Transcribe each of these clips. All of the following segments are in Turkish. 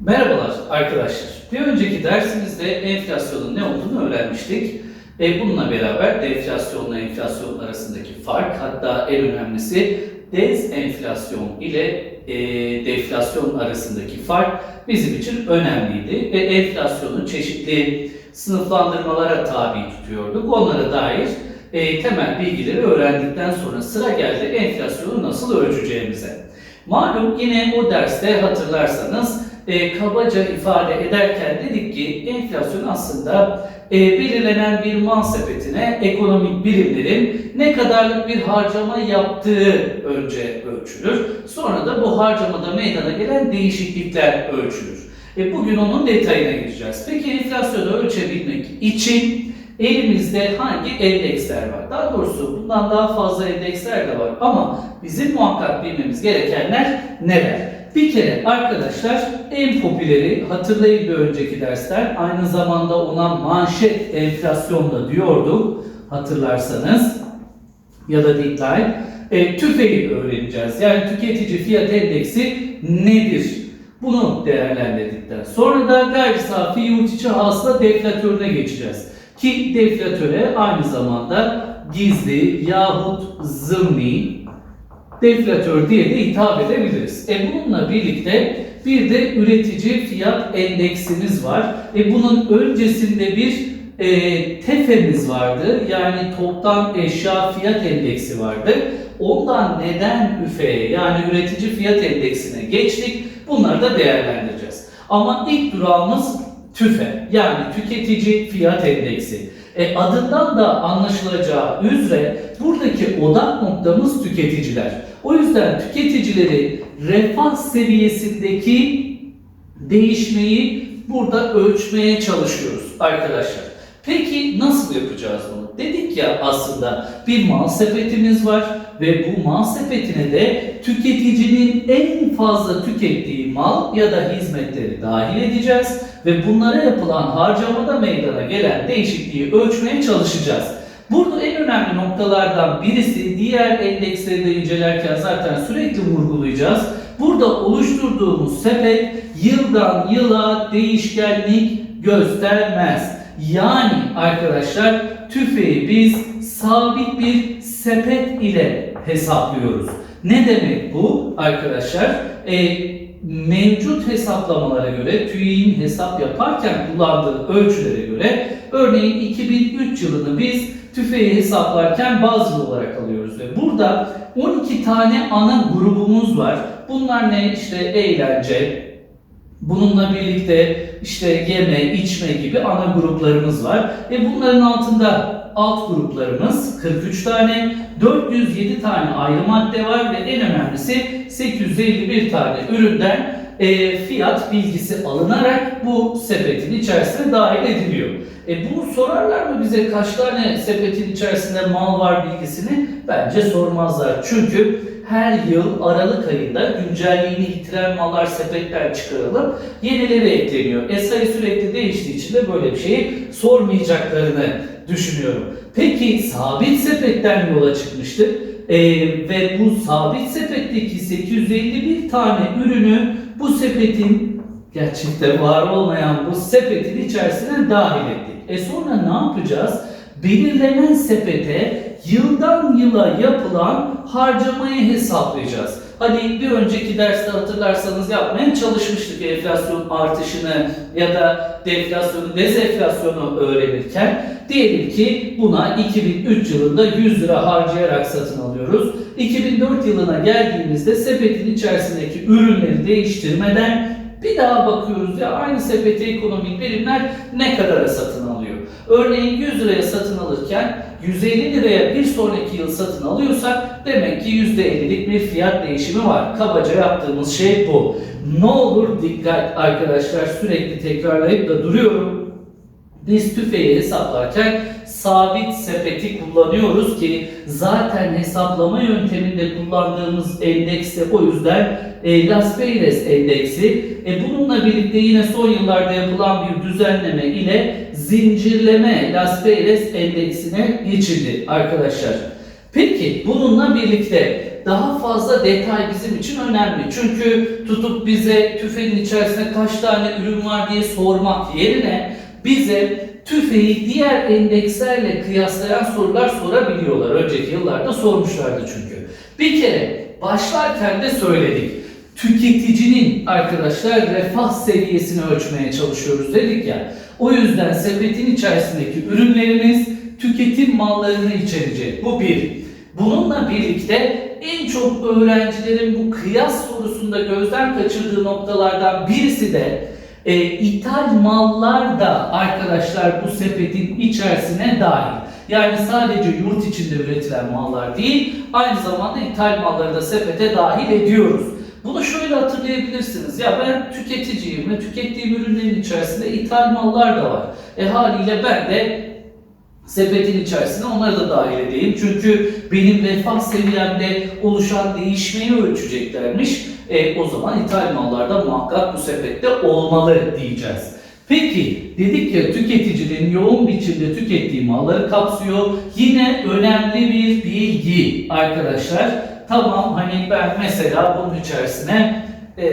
Merhabalar arkadaşlar. Bir önceki dersimizde enflasyonun ne olduğunu öğrenmiştik. E bununla beraber deflasyonla enflasyon arasındaki fark hatta en önemlisi dezenflasyon ile e, deflasyon arasındaki fark bizim için önemliydi. Ve enflasyonu çeşitli sınıflandırmalara tabi tutuyorduk. Onlara dair e, temel bilgileri öğrendikten sonra sıra geldi enflasyonu nasıl ölçeceğimize. Malum yine o derste hatırlarsanız e, kabaca ifade ederken dedik ki enflasyon aslında e, belirlenen bir mal sepetine ekonomik birimlerin ne kadarlık bir harcama yaptığı önce ölçülür. Sonra da bu harcamada meydana gelen değişiklikler ölçülür. E, bugün onun detayına gireceğiz. Peki enflasyonu ölçebilmek için elimizde hangi endeksler var? Daha doğrusu bundan daha fazla endeksler de var ama bizim muhakkak bilmemiz gerekenler neler? Bir kere arkadaşlar en popüleri hatırlayın bir önceki dersler aynı zamanda ona manşet enflasyon da diyorduk hatırlarsanız ya da deadline e, tüfeği öğreneceğiz. Yani tüketici fiyat endeksi nedir? Bunu değerlendirdikten sonra da gayri safi yurt içi hasıla deflatörüne geçeceğiz. Ki deflatöre aynı zamanda gizli yahut zımni deflatör diye de hitap edebiliriz. E bununla birlikte bir de üretici fiyat endeksimiz var. E bunun öncesinde bir e, TEFE'miz vardı. Yani toptan eşya fiyat endeksi vardı. Ondan neden üfeye yani üretici fiyat endeksine geçtik? Bunları da değerlendireceğiz. Ama ilk durağımız TÜFE yani tüketici fiyat endeksi. E, adından da anlaşılacağı üzere buradaki odak noktamız tüketiciler. O yüzden tüketicileri refah seviyesindeki değişmeyi burada ölçmeye çalışıyoruz arkadaşlar. Peki nasıl yapacağız bunu? Dedik ya aslında bir mal sepetimiz var ve bu mal sepetine de tüketicinin en fazla tükettiği mal ya da hizmetleri dahil edeceğiz ve bunlara yapılan harcamada meydana gelen değişikliği ölçmeye çalışacağız. Burada en önemli noktalardan birisi diğer endeksleri de incelerken zaten sürekli vurgulayacağız. Burada oluşturduğumuz sepet yıldan yıla değişkenlik göstermez. Yani arkadaşlar tüfeği biz sabit bir sepet ile hesaplıyoruz. Ne demek bu arkadaşlar? E, mevcut hesaplamalara göre TÜİ'nin hesap yaparken kullandığı ölçülere göre örneğin 2003 yılını biz tüfeği hesaplarken bazı olarak alıyoruz ve burada 12 tane ana grubumuz var. Bunlar ne? İşte eğlence, bununla birlikte işte yeme, içme gibi ana gruplarımız var. Ve bunların altında alt gruplarımız 43 tane, 407 tane ayrı madde var ve en önemlisi 851 tane üründen e, fiyat bilgisi alınarak bu sepetin içerisine dahil ediliyor. E bunu sorarlar mı bize kaç tane sepetin içerisinde mal var bilgisini? Bence sormazlar. Çünkü her yıl Aralık ayında güncelliğini yitiren mallar sepetten çıkarılıp yenileri ekleniyor. E sürekli değiştiği için de böyle bir şeyi sormayacaklarını düşünüyorum. Peki sabit sepetten yola çıkmıştık. E, ve bu sabit sepetteki 851 tane ürünü bu sepetin gerçekte var olmayan bu sepetin içerisine dahil ettik. E sonra ne yapacağız? Belirlenen sepete yıldan yıla yapılan harcamayı hesaplayacağız. Hani bir önceki derste hatırlarsanız yapmaya çalışmıştık enflasyon artışını ya da deflasyonu, dezenflasyonu öğrenirken. Diyelim ki buna 2003 yılında 100 lira harcayarak satın alıyoruz. 2004 yılına geldiğimizde sepetin içerisindeki ürünleri değiştirmeden bir daha bakıyoruz ya aynı sepete ekonomik birimler ne kadara satın alıyor. Örneğin 100 liraya satın alırken 150 liraya bir sonraki yıl satın alıyorsak demek ki %50'lik bir fiyat değişimi var. Kabaca yaptığımız şey bu. Ne olur dikkat arkadaşlar sürekli tekrarlayıp da duruyorum. Biz tüfeği hesaplarken sabit sepeti kullanıyoruz ki zaten hesaplama yönteminde kullandığımız endeks de o yüzden e, Las Vegas endeksi. E, bununla birlikte yine son yıllarda yapılan bir düzenleme ile zincirleme Las Vegas endeksine geçildi arkadaşlar. Peki bununla birlikte daha fazla detay bizim için önemli. Çünkü tutup bize tüfeğin içerisinde kaç tane ürün var diye sormak yerine bize tüfeği diğer endekslerle kıyaslayan sorular sorabiliyorlar. Önceki yıllarda sormuşlardı çünkü. Bir kere başlarken de söyledik. Tüketicinin arkadaşlar refah seviyesini ölçmeye çalışıyoruz dedik ya. O yüzden sepetin içerisindeki ürünlerimiz tüketim mallarını içerecek. Bu bir. Bununla birlikte en çok öğrencilerin bu kıyas sorusunda gözden kaçırdığı noktalardan birisi de e, ithal mallar da arkadaşlar bu sepetin içerisine dahil. Yani sadece yurt içinde üretilen mallar değil, aynı zamanda ithal malları da sepete dahil ediyoruz. Bunu şöyle hatırlayabilirsiniz. Ya ben tüketiciyim ve tükettiğim ürünlerin içerisinde ithal mallar da var. E haliyle ben de sepetin içerisine onları da dahil edeyim. Çünkü benim refah seviyemde oluşan değişmeyi ölçeceklermiş. E, o zaman ithal mallar da muhakkak bu sepette olmalı diyeceğiz. Peki dedik ya tüketicinin yoğun biçimde tükettiği malları kapsıyor. Yine önemli bir bilgi arkadaşlar. Tamam hani ben mesela bunun içerisine e,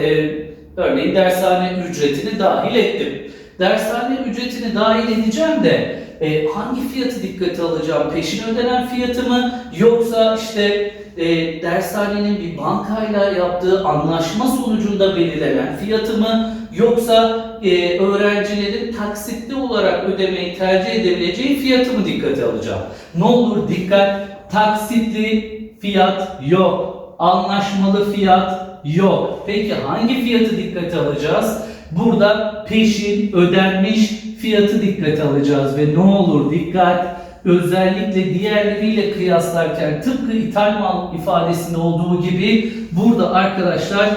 örneğin dershane ücretini dahil ettim. Dershane ücretini dahil edeceğim de e, hangi fiyatı dikkate alacağım? Peşin ödenen fiyatı mı? Yoksa işte e, dershanenin bir bankayla yaptığı anlaşma sonucunda belirlenen fiyatı mı? Yoksa e, öğrencilerin taksitli olarak ödemeyi tercih edebileceği fiyatı mı dikkate alacağım? Ne olur dikkat, taksitli fiyat yok, anlaşmalı fiyat yok. Peki hangi fiyatı dikkate alacağız? Burada peşin ödenmiş fiyatı dikkate alacağız ve ne olur dikkat özellikle diğerleriyle kıyaslarken tıpkı ithal mal ifadesinde olduğu gibi burada arkadaşlar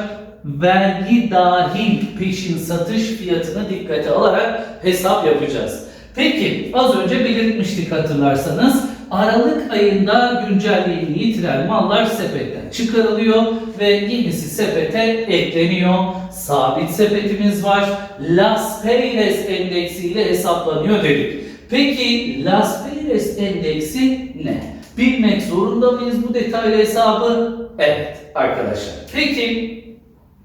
vergi dahil peşin satış fiyatını dikkate alarak hesap yapacağız. Peki az önce belirtmiştik hatırlarsanız Aralık ayında güncelliğini yitiren mallar sepetten çıkarılıyor ve yenisi sepete ekleniyor. Sabit sepetimiz var. Las Perez endeksiyle hesaplanıyor dedik. Peki Las Perez endeksi ne? Bilmek zorunda mıyız bu detaylı hesabı? Evet arkadaşlar. Peki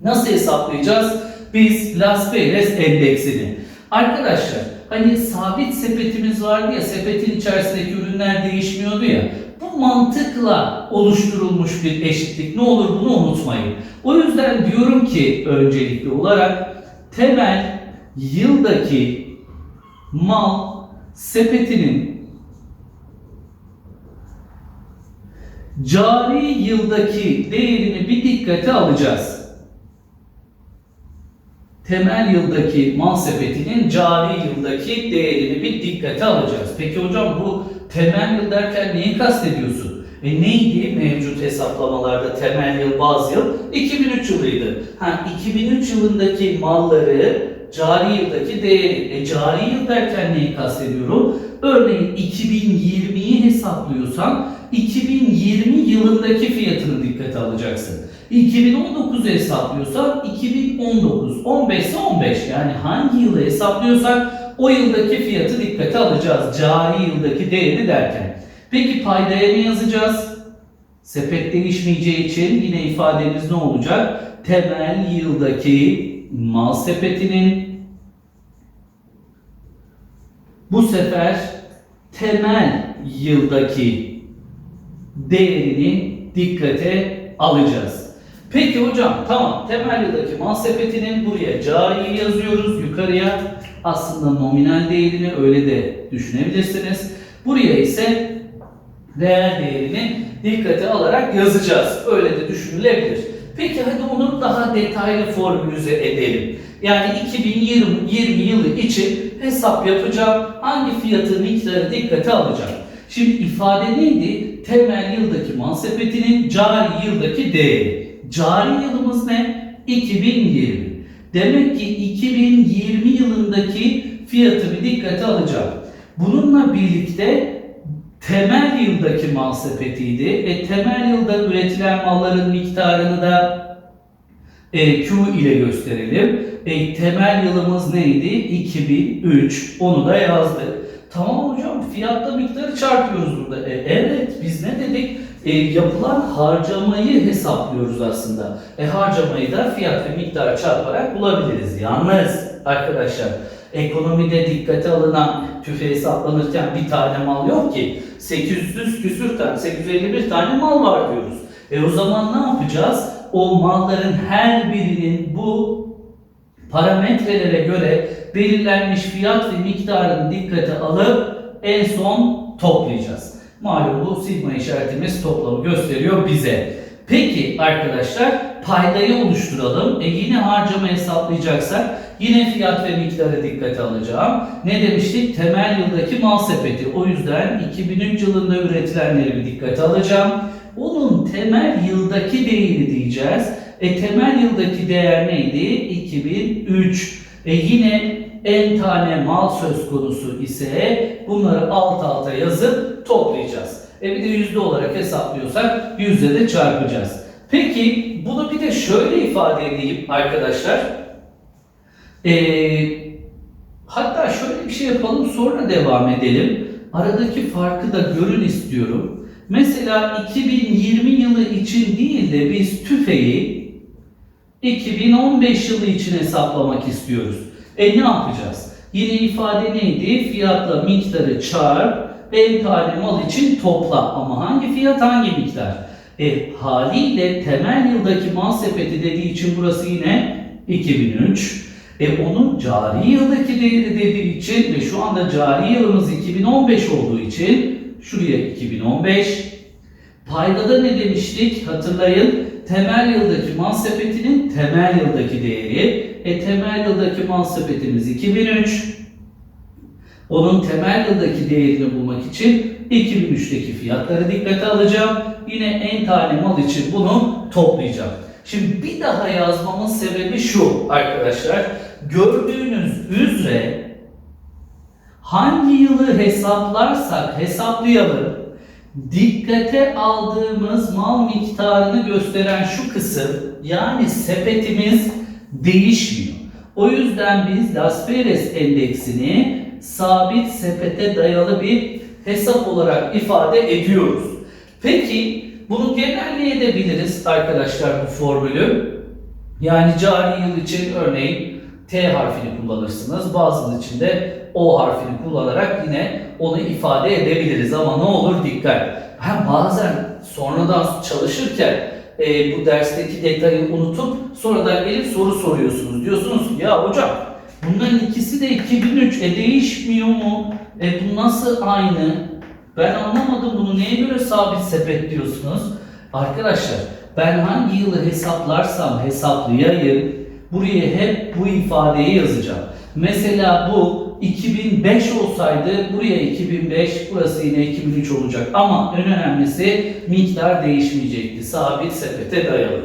nasıl hesaplayacağız? Biz Las Perez endeksini. Arkadaşlar hani sabit sepetimiz vardı ya sepetin içerisindeki ürünler değişmiyordu ya. Bu mantıkla oluşturulmuş bir eşitlik. Ne olur bunu unutmayın. O yüzden diyorum ki öncelikli olarak temel yıldaki mal sepetinin cari yıldaki değerini bir dikkate alacağız. Temel yıldaki mal sepetinin cari yıldaki değerini bir dikkate alacağız. Peki hocam bu temel yıl derken neyi kastediyorsun? E neydi mevcut hesaplamalarda temel yıl, baz yıl? 2003 yılıydı. Ha 2003 yılındaki malları cari yıldaki değeri. E cari yıl derken neyi kastediyorum? Örneğin 2020'yi hesaplıyorsan 2020 yılındaki fiyatını dikkate alacaksın. 2019'u hesaplıyorsan 2019, 15 ise 15 yani hangi yılı hesaplıyorsak o yıldaki fiyatı dikkate alacağız. Cari yıldaki değeri derken. Peki paydaya ne yazacağız? Sepet değişmeyeceği için yine ifademiz ne olacak? Temel yıldaki mal sepetinin bu sefer temel yıldaki değerini dikkate alacağız. Peki hocam tamam temel yıldaki mal sepetinin buraya cari yazıyoruz yukarıya aslında nominal değerini öyle de düşünebilirsiniz. Buraya ise reel değerini dikkate alarak yazacağız. Öyle de düşünülebilir. Peki hadi onu daha detaylı formülize edelim. Yani 2020 20 yılı için hesap yapacağım. Hangi fiyatı miktarı dikkate alacağım. Şimdi ifade neydi? Temel yıldaki mal sepetinin cari yıldaki değeri. Cari yılımız ne? 2020. Demek ki 2020 yılındaki fiyatı bir dikkate alacağım. Bununla birlikte temel yıldaki mal sepetiydi. E, temel yılda üretilen malların miktarını da e, Q ile gösterelim. E, temel yılımız neydi? 2003. Onu da yazdık. Tamam hocam fiyatta miktarı çarpıyoruz burada. E, evet biz ne dedik? E, yapılan harcamayı hesaplıyoruz aslında. E, harcamayı da fiyat ve miktar çarparak bulabiliriz. Yalnız arkadaşlar ekonomide dikkate alınan tüfe hesaplanırken bir tane mal yok ki. 800 küsür tane, 851 tane mal var diyoruz. E o zaman ne yapacağız? O malların her birinin bu parametrelere göre belirlenmiş fiyat ve miktarını dikkate alıp en son toplayacağız. Malum bu sigma işaretimiz toplamı gösteriyor bize. Peki arkadaşlar paydayı oluşturalım. E yine harcama hesaplayacaksak yine fiyat ve miktarı dikkate alacağım. Ne demiştik? Temel yıldaki mal sepeti. O yüzden 2003 yılında üretilenleri bir dikkate alacağım. Onun temel yıldaki değeri diyeceğiz. E temel yıldaki değer neydi? 2003. E yine en tane mal söz konusu ise bunları alt alta yazıp toplayacağız. E bir de yüzde olarak hesaplıyorsak yüzde de çarpacağız. Peki bunu bir de şöyle ifade edeyim arkadaşlar. E, hatta şöyle bir şey yapalım sonra devam edelim. Aradaki farkı da görün istiyorum. Mesela 2020 yılı için değil de biz tüfeği 2015 yılı için hesaplamak istiyoruz. E ne yapacağız? Yine ifade neydi? Fiyatla miktarı çarp, en tane mal için topla. Ama hangi fiyat hangi miktar? E haliyle temel yıldaki mal sepeti dediği için burası yine 2003. E onun cari yıldaki değeri dediği için ve şu anda cari yılımız 2015 olduğu için şuraya 2015. Paydada ne demiştik? Hatırlayın. Temel yıldaki mal sepetinin temel yıldaki değeri. E temel yıldaki mal sepetimiz 2003. Onun temel yıldaki değerini bulmak için 2003'teki fiyatları dikkate alacağım. Yine en tane mal için bunu toplayacağım. Şimdi bir daha yazmamın sebebi şu arkadaşlar. Gördüğünüz üzere hangi yılı hesaplarsak hesaplayalım dikkate aldığımız mal miktarını gösteren şu kısım yani sepetimiz değişmiyor. O yüzden biz Las Vegas endeksini sabit sepete dayalı bir hesap olarak ifade ediyoruz. Peki bunu genelleyebiliriz arkadaşlar bu formülü. Yani cari yıl için örneğin T harfini kullanırsınız. Bazıları için de O harfini kullanarak yine onu ifade edebiliriz. Ama ne olur dikkat. Ha, bazen sonradan çalışırken e, bu dersteki detayı unutup sonradan gelip soru soruyorsunuz. Diyorsunuz ki ya hocam bunların ikisi de 2003 e değişmiyor mu? E bu nasıl aynı? Ben anlamadım bunu neye göre sabit sepet diyorsunuz? Arkadaşlar ben hangi yılı hesaplarsam hesaplayayım buraya hep bu ifadeyi yazacağım. Mesela bu 2005 olsaydı buraya 2005, burası yine 2003 olacak. Ama en önemlisi miktar değişmeyecekti. Sabit sepete dayalı.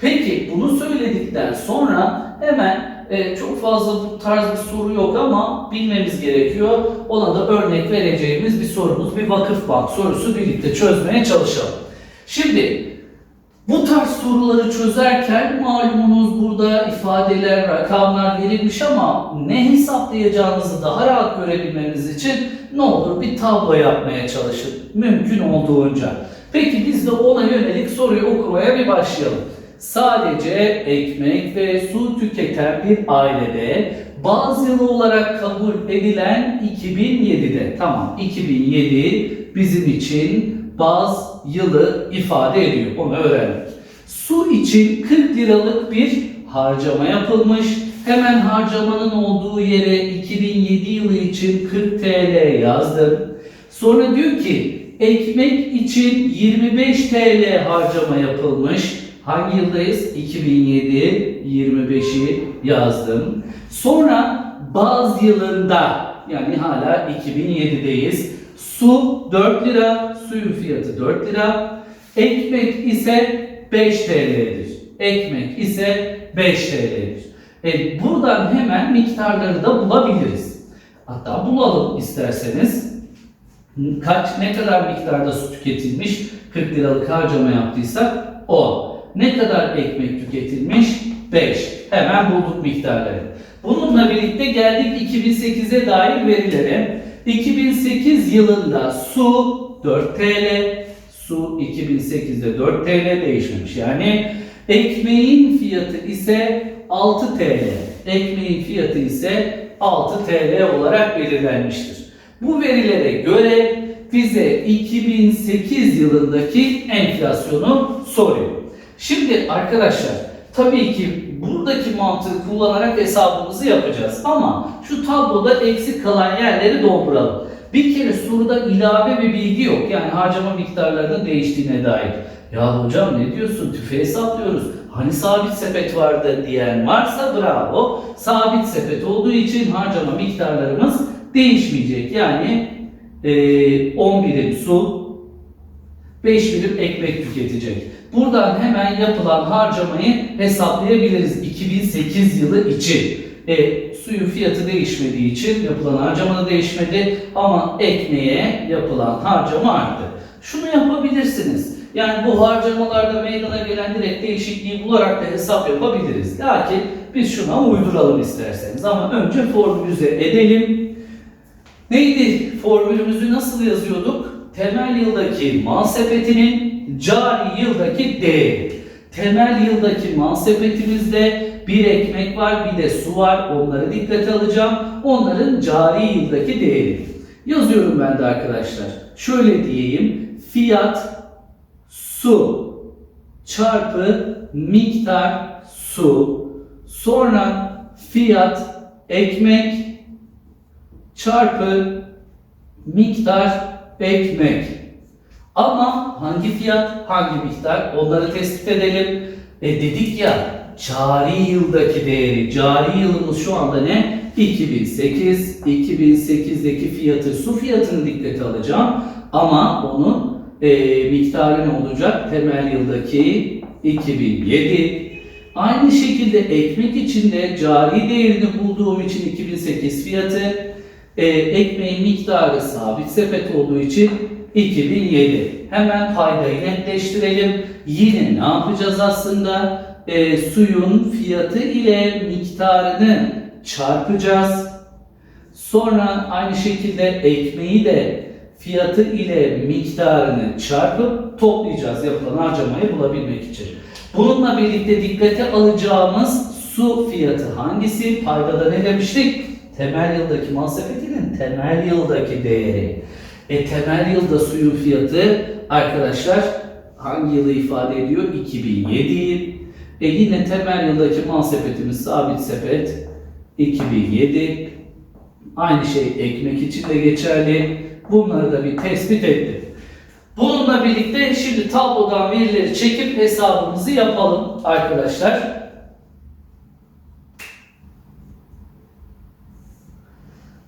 Peki bunu söyledikten sonra hemen e, çok fazla bu tarz bir soru yok ama bilmemiz gerekiyor. Ona da örnek vereceğimiz bir sorumuz, bir vakıfbank sorusu birlikte çözmeye çalışalım. Şimdi bu tarz soruları çözerken malumunuz burada ifadeler, rakamlar verilmiş ama ne hesaplayacağınızı daha rahat görebilmeniz için ne olur bir tablo yapmaya çalışın. Mümkün olduğunca. Peki biz de ona yönelik soruyu okumaya bir başlayalım. Sadece ekmek ve su tüketen bir ailede baz yılı olarak kabul edilen 2007'de tamam 2007 bizim için baz yılı ifade ediyor. Onu öğrendik. Su için 40 liralık bir harcama yapılmış. Hemen harcamanın olduğu yere 2007 yılı için 40 TL yazdım. Sonra diyor ki ekmek için 25 TL harcama yapılmış. Hangi yıldayız? 2007 25'i yazdım. Sonra baz yılında yani hala 2007'deyiz. Su 4 lira, suyun fiyatı 4 lira. Ekmek ise 5 TL'dir. Ekmek ise 5 TL'dir. E buradan hemen miktarları da bulabiliriz. Hatta bulalım isterseniz. Kaç, ne kadar miktarda su tüketilmiş? 40 liralık harcama yaptıysak o. Ne kadar ekmek tüketilmiş? 5. Hemen bulduk miktarları. Bununla birlikte geldik 2008'e dair verilere. 2008 yılında su 4 TL, su 2008'de 4 TL değişmemiş. Yani ekmeğin fiyatı ise 6 TL. Ekmeğin fiyatı ise 6 TL olarak belirlenmiştir. Bu verilere göre bize 2008 yılındaki enflasyonu soruyor. Şimdi arkadaşlar tabii ki buradaki mantığı kullanarak hesabımızı yapacağız ama şu tabloda eksik kalan yerleri dolduralım. Bir kere soruda ilave bir bilgi yok. Yani harcama miktarlarının değiştiğine dair. Ya hocam ne diyorsun? Tüfe hesaplıyoruz. Hani sabit sepet vardı diyen varsa bravo. Sabit sepet olduğu için harcama miktarlarımız değişmeyecek. Yani e, 10 birim su, 5 birim ekmek tüketecek. Buradan hemen yapılan harcamayı hesaplayabiliriz 2008 yılı için. E, suyun fiyatı değişmediği için yapılan harcama da değişmedi ama ekmeğe yapılan harcama arttı. Şunu yapabilirsiniz. Yani bu harcamalarda meydana gelen direkt değişikliği bularak da hesap yapabiliriz. Lakin biz şuna uyduralım isterseniz ama önce formülize edelim. Neydi? Formülümüzü nasıl yazıyorduk? Temel yıldaki mal sepetinin cari yıldaki değeri. Temel yıldaki mal sepetimizde bir ekmek var, bir de su var. Onları dikkate alacağım. Onların cari yıldaki değeri. Yazıyorum ben de arkadaşlar. Şöyle diyeyim. Fiyat su çarpı miktar su. Sonra fiyat ekmek çarpı miktar ekmek. Ama hangi fiyat, hangi miktar onları tespit edelim. E dedik ya cari yıldaki değeri, cari yılımız şu anda ne? 2008, 2008'deki fiyatı, su fiyatını dikkate alacağım. Ama onun e, miktarı ne olacak? Temel yıldaki 2007. Aynı şekilde ekmek için de cari değerini bulduğum için 2008 fiyatı, e, ekmeğin miktarı sabit sepet olduğu için 2007. Hemen paydayı netleştirelim. Yine ne yapacağız aslında? E, suyun fiyatı ile miktarını çarpacağız. Sonra aynı şekilde ekmeği de fiyatı ile miktarını çarpıp toplayacağız yapılan harcamayı bulabilmek için. Bununla birlikte dikkate alacağımız su fiyatı hangisi? Paydada ne demiştik? Temel yıldaki mal temel yıldaki değeri. E temel yılda suyun fiyatı arkadaşlar hangi yılı ifade ediyor? 2007. E yine temel yıldaki mal sepetimiz sabit sepet 2007. Aynı şey ekmek için de geçerli. Bunları da bir tespit ettik. Bununla birlikte şimdi tablodan verileri çekip hesabımızı yapalım arkadaşlar.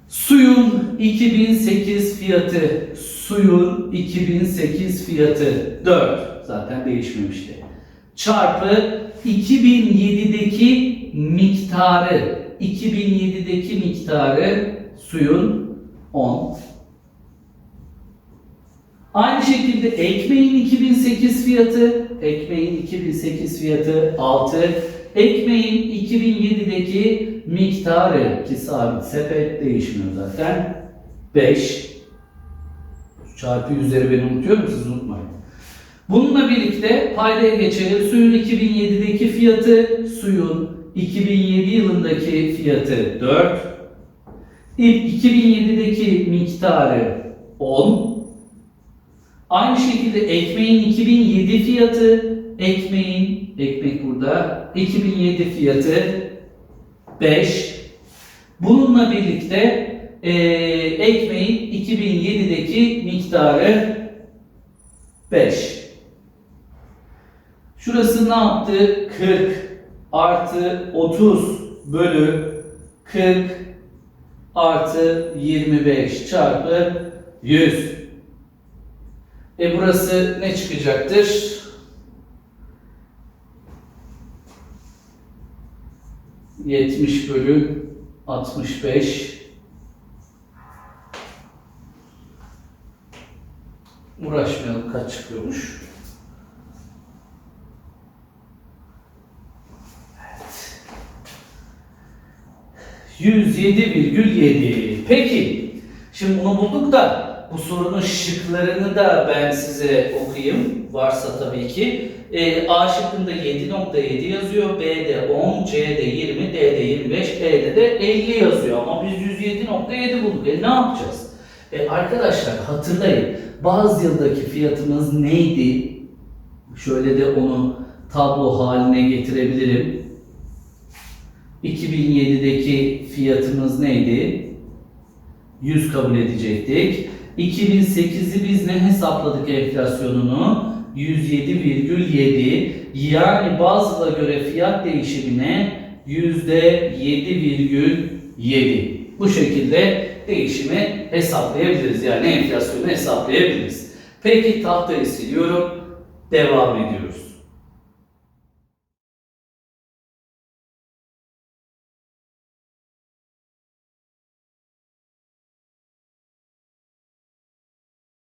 Suyun 2008 fiyatı, suyun 2008 fiyatı 4 zaten değişmemişti. Çarpı 2007'deki miktarı, 2007'deki miktarı suyun 10. Aynı şekilde ekmeğin 2008 fiyatı, ekmeğin 2008 fiyatı 6. Ekmeğin 2007'deki miktarı ki sabit sepet değişmiyor zaten 5. Çarpı üzeri beni unutuyor musunuz? Siz unutmayın. Bununla birlikte paydaya geçelim. Suyun 2007'deki fiyatı, suyun 2007 yılındaki fiyatı 4. 2007'deki miktarı 10. Aynı şekilde ekmeğin 2007 fiyatı, ekmeğin, ekmek burada, 2007 fiyatı 5. Bununla birlikte e, ekmeğin 2007'deki miktarı 5. Şurası ne yaptı? 40 artı 30 bölü 40 artı 25 çarpı 100. E burası ne çıkacaktır? Yetmiş bölü 65 Uğraşmayalım kaç çıkıyormuş. Evet. 107,7. Peki. Şimdi bunu bulduk da bu sorunun şıklarını da ben size okuyayım. Varsa tabii ki. E, A şıkkında 7.7 yazıyor. B'de 10, C'de 20, D'de 25, E'de de 50 yazıyor. Ama biz 107.7 bulduk. E ne yapacağız? E, arkadaşlar hatırlayın. Bazı yıldaki fiyatımız neydi? Şöyle de onu tablo haline getirebilirim. 2007'deki fiyatımız neydi? 100 kabul edecektik. 2008'i biz ne hesapladık enflasyonunu? 107,7. Yani bazıla göre fiyat değişimine %7,7. Bu şekilde değişimi hesaplayabiliriz. Yani enflasyonu hesaplayabiliriz. Peki tahtayı siliyorum. Devam ediyoruz.